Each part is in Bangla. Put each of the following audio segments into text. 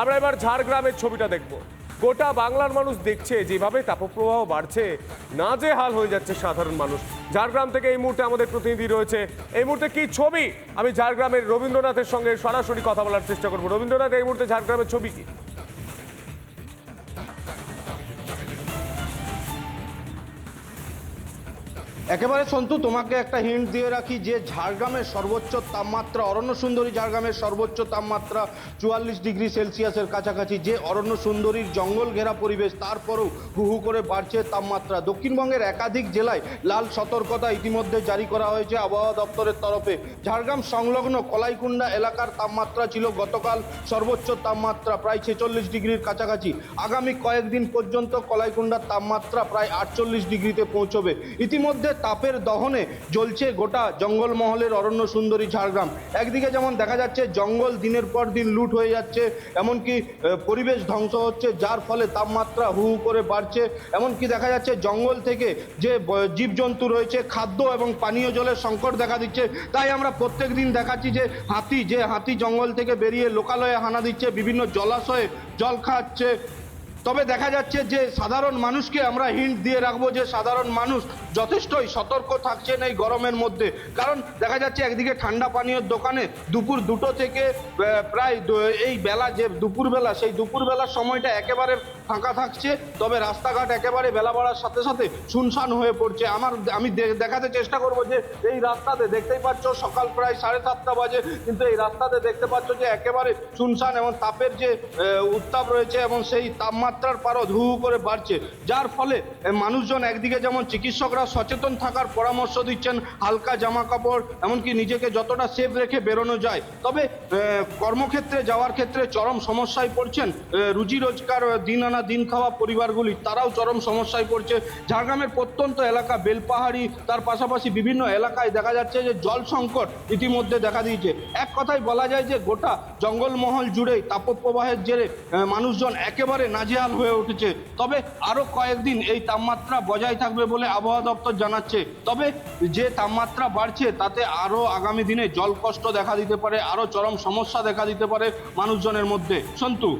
আমরা এবার ঝাড়গ্রামের ছবিটা দেখব। গোটা বাংলার মানুষ দেখছে যেভাবে তাপপ্রবাহ বাড়ছে না যে হাল হয়ে যাচ্ছে সাধারণ মানুষ। ঝাড়গ্রাম থেকে এই মুহূর্তে আমাদের প্রতিনিধি রয়েছে। এই মুহূর্তে কি ছবি? আমি ঝাড়গ্রামের রবীন্দ্রনাথের সঙ্গে সরাসরি কথা বলার চেষ্টা করব। রবীন্দ্রনাথ, এই মুহূর্তে ঝাড়গ্রামের ছবি কি? একেবারে সন্তু, তোমাকে একটা হিন্ট দিয়ে রাখি, যে ঝাড়গ্রামের সর্বোচ্চ তাপমাত্রা অরণ্য সুন্দরী ঝাড়গ্রামের সর্বোচ্চ তাপমাত্রা চুয়াল্লিশ ডিগ্রি সেলসিয়াসের কাছাকাছি, যে অরণ্য সুন্দরীর জঙ্গল ঘেরা পরিবেশ, তারপরেও হু হু করে বাড়ছে তাপমাত্রা। দক্ষিণবঙ্গের একাধিক জেলায় লাল সতর্কতা ইতিমধ্যে জারি করা হয়েছে আবহাওয়া দপ্তরের তরফে। ঝাড়গ্রাম সংলগ্ন কলাইকুণ্ডা এলাকার তাপমাত্রা ছিল গতকাল সর্বোচ্চ তাপমাত্রা প্রায় ছেচল্লিশ ডিগ্রির কাছাকাছি। আগামী কয়েকদিন পর্যন্ত কলাইকুণ্ডার তাপমাত্রা প্রায় আটচল্লিশ ডিগ্রিতে পৌঁছবে। ইতিমধ্যে তাপের দহনে জ্বলছে গোটা জঙ্গলমহলের অরণ্য সুন্দরী ঝাড়গ্রাম। একদিকে যেমন দেখা যাচ্ছে জঙ্গল দিনের পর দিন লুট হয়ে যাচ্ছে, এমনকি পরিবেশ ধ্বংস হচ্ছে, যার ফলে তাপমাত্রা হু হু করে বাড়ছে। এমনকি দেখা যাচ্ছে জঙ্গল থেকে যে জীবজন্তু রয়েছে, খাদ্য এবং পানীয় জলের সংকট দেখা দিচ্ছে। তাই আমরা প্রত্যেক দিন দেখাচ্ছি যে, হাতি যে হাতি জঙ্গল থেকে বেরিয়ে লোকালয়ে হানা দিচ্ছে, বিভিন্ন জলাশয়ে জল খাচ্ছে। তবে দেখা যাচ্ছে যে সাধারণ মানুষকে আমরা হিন্ট দিয়ে রাখব যে সাধারণ মানুষ যথেষ্টই সতর্ক থাকছেন এই গরমের মধ্যে। কারণ দেখা যাচ্ছে একদিকে ঠান্ডা পানীয় দোকানে দুপুর দুটো থেকে প্রায় এই বেলা যে দুপুরবেলা, সেই দুপুরবেলার সময়টা একেবারে ফাঁকা থাকছে। তবে রাস্তাঘাট একেবারে বেলা বাড়ার সাথে সাথে শুনশান হয়ে পড়ছে। আমার, আমি দেখাতে চেষ্টা করব যে এই রাস্তাতে দেখতেই পাচ্ছ সকাল প্রায় সাড়ে সাতটা বাজে, কিন্তু এই রাস্তাতে দেখতে পাচ্ছ যে একেবারে শুনশান এবং তাপের যে উত্তাপ রয়েছে এবং সেই তাপমাত্রার পারদ হু করে বাড়ছে। যার ফলে মানুষজন একদিকে যেমন চিকিৎসকরা সচেতন থাকার পরামর্শ দিচ্ছেন হালকা জামা কাপড় এমনকি নিজেকে যতটা সেফ রেখে বেরোনো যায়। তবে কর্মক্ষেত্রে যাওয়ার ক্ষেত্রে চরম সমস্যায় পড়ছেন রুজি রোজগার দিন আনা দিন খাওয়া পরিবারগুলি, তারাও চরম সমস্যায় পড়ছে। ঝাড়গ্রামের প্রত্যন্ত এলাকা বেলপাহাড়ি, তার পাশাপাশি বিভিন্ন এলাকায় দেখা যাচ্ছে যে জল সংকট ইতিমধ্যে দেখা দিয়েছে। এক কথায় বলা যায় যে গোটা জঙ্গলমহল জুড়েই তাপপ্রবাহের জেরে মানুষজন একেবারে নাজেহাল হয়ে উঠেছে। তবে আরও কয়েকদিন এই তাপমাত্রা বজায় থাকবে বলে আবহাওয়া দপ্তর জানাচ্ছে। তবে যে তাপমাত্রা বাড়ছে, তাতে আরও আগামী দিনে জল কষ্ট দেখা দিতে পারে আরও চরম সমস্যা দেখা দিতে পারে মানুষজনের মধ্যে। সন্তু।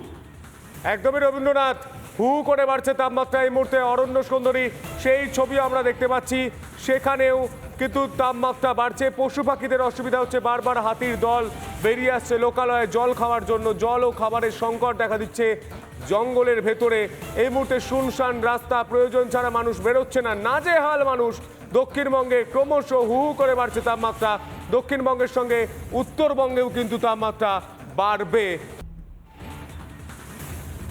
একদমই রবীন্দ্রনাথ, হু করে বাড়ছে তাপমাত্রা এই মুহূর্তে। অরণ্য সুন্দরী, সেই ছবি আমরা দেখতে পাচ্ছি। সেখানেও কিন্তু তাপমাত্রা বাড়ছে, পশু পাখিদের অসুবিধা হচ্ছে, বারবার হাতির দল বেরিয়ে আসছে লোকালয়ে জল খাওয়ার জন্য। জল ও খাবারের সংকট দেখা দিচ্ছে জঙ্গলের ভেতরে। এই মুহূর্তে শুনশান রাস্তা, প্রয়োজন ছাড়া মানুষ বেরোচ্ছে না। নাজেহাল মানুষ। দক্ষিণবঙ্গে ক্রমশ হু হু করে বাড়ছে তাপমাত্রা। দক্ষিণবঙ্গের সঙ্গে উত্তরবঙ্গেও কিন্তু তাপমাত্রা বাড়বে।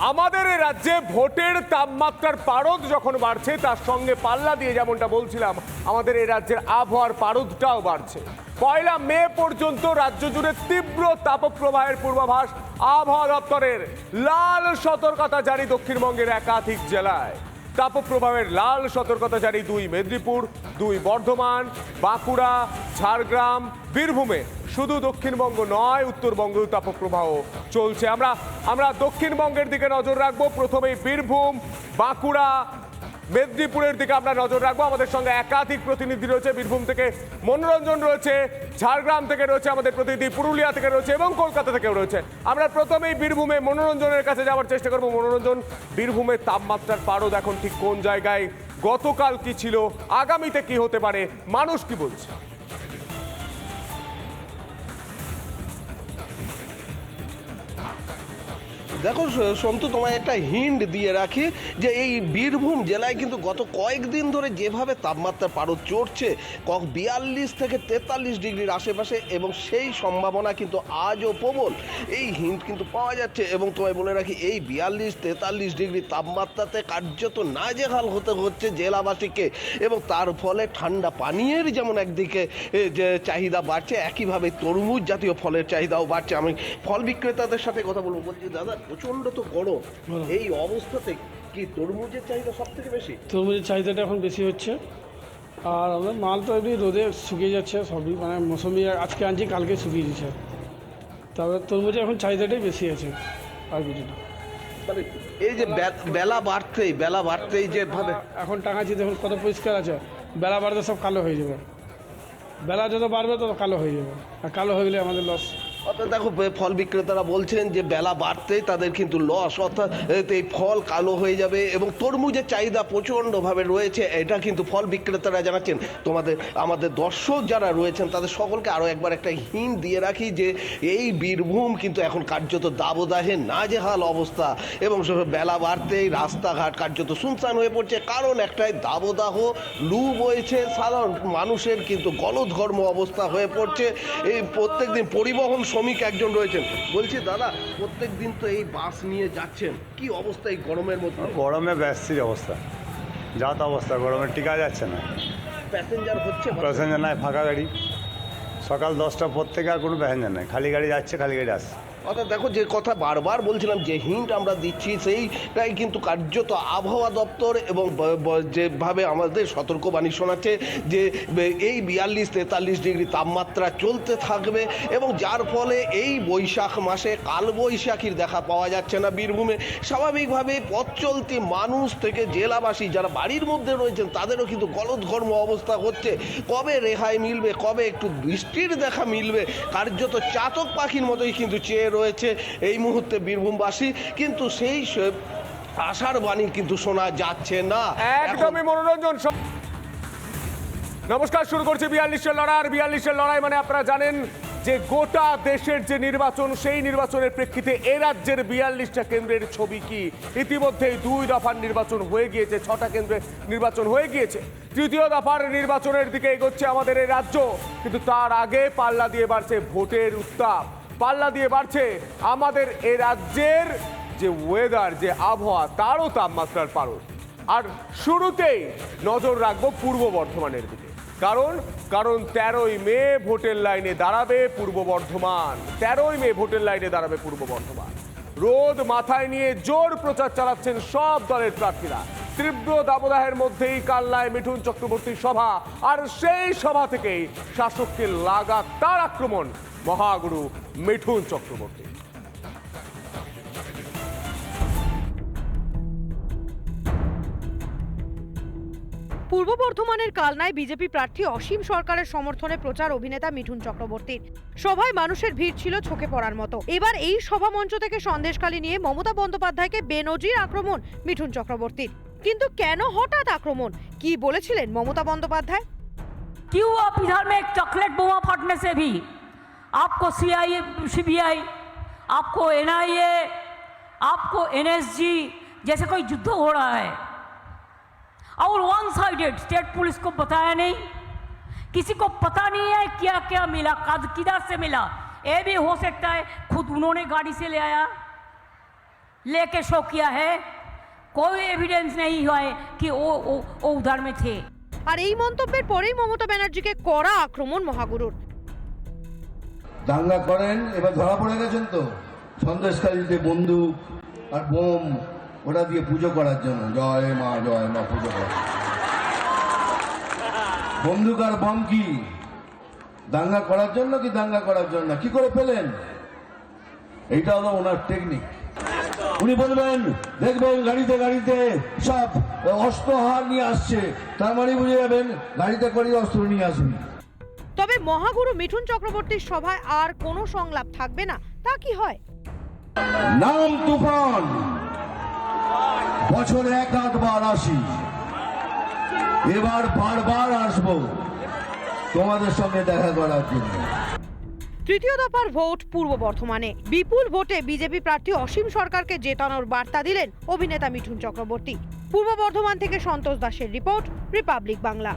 আমাদের এ রাজ্যে ভোটের তাপমাত্রার পারদ যখন বাড়ছে, তার সঙ্গে পাল্লা দিয়ে যেমনটা বলছিলাম, আমাদের এ রাজ্যের আবহাওয়ার পারদটাও বাড়ছে। পয়লা মে পর্যন্ত রাজ্য জুড়ে তীব্র তাপপ্রবাহের পূর্বাভাস আবহাওয়া দপ্তরের। লাল সতর্কতা জারি দক্ষিণবঙ্গের একাধিক জেলায়। তাপপ্রবাহের লাল সতর্কতা জারি দুই মেদিনীপুর, দুই বর্ধমান, বাঁকুড়া, ঝাড়গ্রাম, বীরভূমে। শুধু দক্ষিণবঙ্গ নয়, উত্তরবঙ্গেও তাপপ্রবাহ চলছে। আমরা আমরা দক্ষিণবঙ্গের দিকে নজর রাখব। প্রথমেই বীরভূম, বাঁকুড়া মেদিনীপুরের দিকে আমরা নজর রাখব। আমাদের সঙ্গে একাধিক প্রতিনিধি রয়েছে। বীরভূম থেকে মনোরঞ্জন রয়েছে, ঝাড়গ্রাম থেকে রয়েছে আমাদের প্রতিনিধি, পুরুলিয়া থেকে রয়েছে এবং কলকাতা থেকেও রয়েছে। আমরা প্রথমেই বীরভূমে মনোরঞ্জনের কাছে যাওয়ার চেষ্টা করব। মনোরঞ্জন বীরভূমের তাপমাত্রার পারদ এখন ঠিক কোন জায়গায় গতকাল কি ছিল, আগামীতে কি হতে পারে, মানুষ কি বলছে? দেখো সন্তু, তোমায় একটা হিন্ট দিয়ে রাখি যে এই বীরভূম জেলায় কিন্তু গত কয়েকদিন ধরে যেভাবে তাপমাত্রা পারদ চড়ছে, কক বিয়াল্লিশ থেকে তেতাল্লিশ ডিগ্রির আশেপাশে এবং সেই সম্ভাবনা কিন্তু আজও প্রবল। এই হিন্ট কিন্তু পাওয়া যাচ্ছে এবং তোমায় বলে রাখি, এই বিয়াল্লিশ, তেতাল্লিশ ডিগ্রি তাপমাত্রাতে কার্যত নাজেহাল হতে হচ্ছে জেলাবাসীকে এবং তার ফলে ঠান্ডা পানীয়ের যেমন একদিকে যে চাহিদা বাড়ছে, একইভাবে তরমুজ জাতীয় ফলের চাহিদাও বাড়ছে। আমি ফল বিক্রেতাদের সাথে কথা বলব। বলছি, দাদা প্রচণ্ড তো গরম। এই অবস্থাতে কি তরমুজের চাহিদা সব থেকে বেশি? তরমুজের চাহিদাটা এখন বেশি হচ্ছে। আর আমাদের মাল তো এমনি রোদে শুকিয়ে যাচ্ছে সবই মানে মৌসুমি আজকে আনছি কালকে শুকিয়ে দিচ্ছে। তবে তরমুজের এখন চাহিদাটাই বেশি আছে আর কিছু না। মানে এই যে বেলা বাড়তেই বেলা বাড়তেই যেভাবে এখন টাঙাচ্ছি দেখুন কত পরিষ্কার আছে। বেলা বাড়তে সব কালো হয়ে যাবে। বেলা যত বাড়বে তত কালো হয়ে যাবে। আর কালো হয়ে গেলে আমাদের লস অর্থাৎ দেখো ফল বিক্রেতারা বলছেন যে বেলা বাড়তেই তাদের কিন্তু লস অর্থাৎ এই ফল কালো হয়ে যাবে এবং তরমুজের চাহিদা প্রচণ্ডভাবে রয়েছে, এটা কিন্তু ফল বিক্রেতারা জানাচ্ছেন। তোমাদের, আমাদের দর্শক যারা রয়েছেন, তাদের সকলকে আরও একবার একটা হিন্ট দিয়ে রাখি যে এই বীরভূম কিন্তু এখন কার্যত দাবদাহে নাজেহাল অবস্থা এবং বেলা বাড়তেই রাস্তাঘাট কার্যত শুনশান হয়ে পড়ছে। কারণ একটাই দাবদাহ, লু বইছে, সাধারণ মানুষের কিন্তু গলধর্ম অবস্থা হয়ে পড়ছে। এই প্রত্যেকদিন পরিবহন শ্রমিক একজন রয়েছেন। বলছি দাদা প্রত্যেক দিন তো এই বাস নিয়ে যাচ্ছেন। কি অবস্থা এই গরমের মধ্যে? গরমে ব্যস্তির অবস্থা। যাত অবস্থা গরমে টিকা যাচ্ছে না। প্যাসেঞ্জার হচ্ছে প্যাসেঞ্জার নাই ফাঁকা গাড়ি। সকাল দশটা পর থেকে আর কোনো প্যাসেঞ্জার নাই। খালি গাড়ি যাচ্ছে খালি গাড়ি আসছে। অর্থাৎ দেখো যে কথা বারবার বলছিলাম, যে হিন্ট আমরা দিচ্ছি সেইটাই কিন্তু কার্যত আবহাওয়া দপ্তর এবং যেভাবে আমাদের সতর্কবাণী শোনাচ্ছে যে এই বিয়াল্লিশ তেতাল্লিশ ডিগ্রি তাপমাত্রা চলতে থাকবে এবং যার ফলে এই বৈশাখ মাসে কালবৈশাখীর দেখা পাওয়া যাচ্ছে না বীরভূমে। স্বাভাবিকভাবে পথ চলতি মানুষ থেকে জেলাবাসী যারা বাড়ির মধ্যে রয়েছেন, তাদেরও কিন্তু গলদঘর্ম অবস্থা হচ্ছে। কবে রেহাই মিলবে, কবে একটু বৃষ্টির দেখা মিলবে, কার্যত চাতক পাখির মতোই কিন্তু চেয়ে রয়েছে এই মুহূর্তে বীরভূমবাসী। কিন্তু সেই আশার বাণী কিন্তু শোনা যাচ্ছে না। একদমই মনোরঞ্জন নমস্কার শুরু করছি বিয়াল্লিশের লড়াই। আর বিয়াল্লিশের লড়াই মানে আপনারা জানেন যে গোটা দেশের যে নির্বাচন সেই নির্বাচনের প্রেক্ষিতে এ রাজ্যের বিয়াল্লিশটা কেন্দ্রের ছবি কি? ইতিমধ্যেই দুই দফার নির্বাচন হয়ে গিয়েছে ছটা কেন্দ্রে নির্বাচন হয়ে গিয়েছে। তৃতীয় দফার নির্বাচনের দিকে এগোচ্ছে আমাদের এই রাজ্য কিন্তু তার আগে পাল্লা দিয়ে বাড়ছে ভোটের উত্তাপ। পাল্লা দিয়ে বাড়ছে আমাদের এ রাজ্যের যে ওয়েদার যে আবহাওয়া, তারও তাপমাত্রার পারদ। আর শুরুতেই নজর রাখব পূর্ব বর্ধমানের দিকে। কারণ কারণ তেরোই মে ভোটের লাইনে দাঁড়াবে পূর্ব বর্ধমান। তেরোই মে ভোটের লাইনে দাঁড়াবে পূর্ব বর্ধমান। রোদ মাথায় নিয়ে জোর প্রচার চালাচ্ছেন সব দলের প্রার্থীরা। তীব্র দাবদাহের মধ্যেই কাল্লায় মিঠুন চক্রবর্তীর সভা। আর সেই সভা থেকেই শাসককে লাগাতার আক্রমণ মহাগুরু মিঠুন চক্রবর্তী। পূর্ব বর্ধমানের কালনায় বিজেপি প্রার্থী অসীম সরকারের সমর্থনে প্রচার অভিনেতা মিঠুন চক্রবর্তীর। সভায় মানুষের ভিড় ছিল চোখে পড়ার মতো। এবার এই সভা মঞ্চ থেকে সন্দেশখালি নিয়ে মমতা বন্দ্যোপাধ্যায়কে বেনজির আক্রমণ মিঠুন চক্রবর্তীর। কিন্তু কেন হঠাৎ আক্রমণ কি বলেছিলেন মমতা বন্দ্যোপাধ্যায় क्यों आप इधर में एक चॉकलेट बोमा फटने से भी आपको सीआईए सीबीआई आपको एनआईए आपको एनएसजी जैसे कोई युद्ध हो रहा है और वन साइडेड स्टेट पुलिस को बताया नहीं किसी को पता नहीं है क्या क्या मिला कद किधर से मिला ये भी हो सकता है खुद उन्होंने गाड़ी से ले आया लेके शो किया है कोई एविडेंस नहीं हुआ है कि वो वो, वो उधर में थे আর এই মন্তব্যের পরেই মমতা ব্যানার্জিকে কড়া আক্রমণ মহাগুরুর দাঙ্গা করেন এবার ধরা পড়ে গেছেন তো সন্দেশকারীতে বন্দুক আর বোম ওটা দিয়ে পুজো করার জন্য জয় মা জয় মা পুজো করা বন্দুক আর বম কি দাঙ্গা করার জন্য কি দাঙ্গা করার জন্য কি করে পেলেন এইটা হলো ওনার টেকনিক উনি বলবেন দেখবেন গাড়িতে গাড়িতে সব অস্ত্রহার নিয়ে আসছে। তার মানে বুঝে যাবেন গাড়িতে করে অস্ত্র নিয়ে আসবি তবে মহাগুরু মিঠুন চক্রবর্তীর সভায় আর কোনো সংলাপ থাকবে না। তা কি হয়? নাম তুফান। বছরে এক আধবার আসি। এবার বারবার আসব। তোমাদের সঙ্গে দেখা করার জন্য। তৃতীয় দফার ভোট পূর্ব বর্ধমানে। বিপুল ভোটে বিজেপি প্রার্থী অসীম সরকারকে জেতানোর বার্তা দিলেন অভিনেতা মিঠুন চক্রবর্তী। পূর্ব বর্ধমান থেকে সন্তোষ দাসের রিপোর্ট, রিপাবলিক বাংলা।